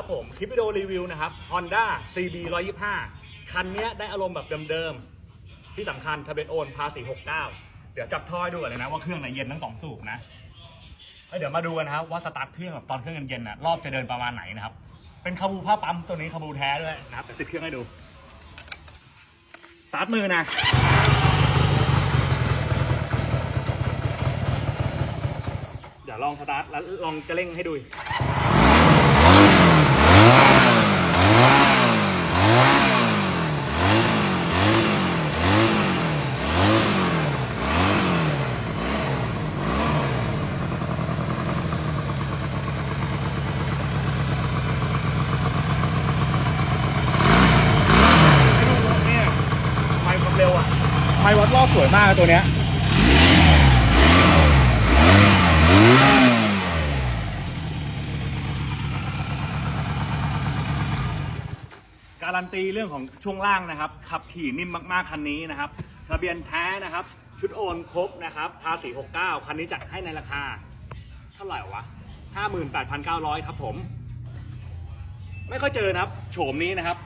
ครับผม คลิปวิดีโอรีวิวนะครับ Honda CB 125 คันเนี้ยได้อารมณ์แบบเดิมๆ ที่สำคัญทะเบียนโอนภาษี69 เดี๋ยวจับทอให้ดูก่อนเลยนะว่าเครื่องไหนเย็นทั้งสองสูบนะเดี๋ยวมาดูกันนะครับว่าสตาร์ทเครื่องแบบตอนเครื่องเย็นๆนะรอบจะเดินประมาณไหนนะครับ เป็นคาบูผ้าปั๊มตัวนี้คาบูแท้ด้วยนะครับเดี๋ยวติดเครื่องให้ดูสตาร์ทมือนะเดี๋ยวลองสตาร์ทแล้วลองกระเร่งให้ดู เนี่ยไมค์ความเร็วอะ ไมค์วัดรอบสวยมากตัวเนี้ยการันตีเรื่องของช่วงล่างนะครับ ขับขี่นิ่มมากๆคันนี้นะครับทะเบียนแท้นะครับ ชุดโอนครบนะครับภาษี69 คันนี้จัดให้ในราคา เท่าไหร่วะ 58,900 ครับผม ไม่ค่อยเจอนะครับ โฉมนี้นะครับ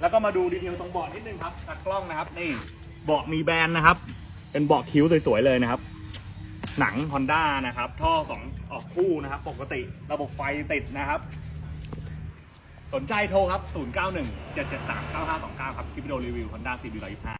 แล้วก็มาดูดีเทลตรงเบาะนิดนึงครับจากกล้องนะครับนี่ เบาะมีแบรนด์นะครับ เป็นเบาะคิ้วสวยๆเลยนะครับ หนังฮอนด้านะครับ ท่อสองออกคู่นะครับ ปกติระบบไฟติดนะครับ สนใจโทรครับ 091 773 9529 ครับคลิปวิดีโอรีวิว Honda CB 125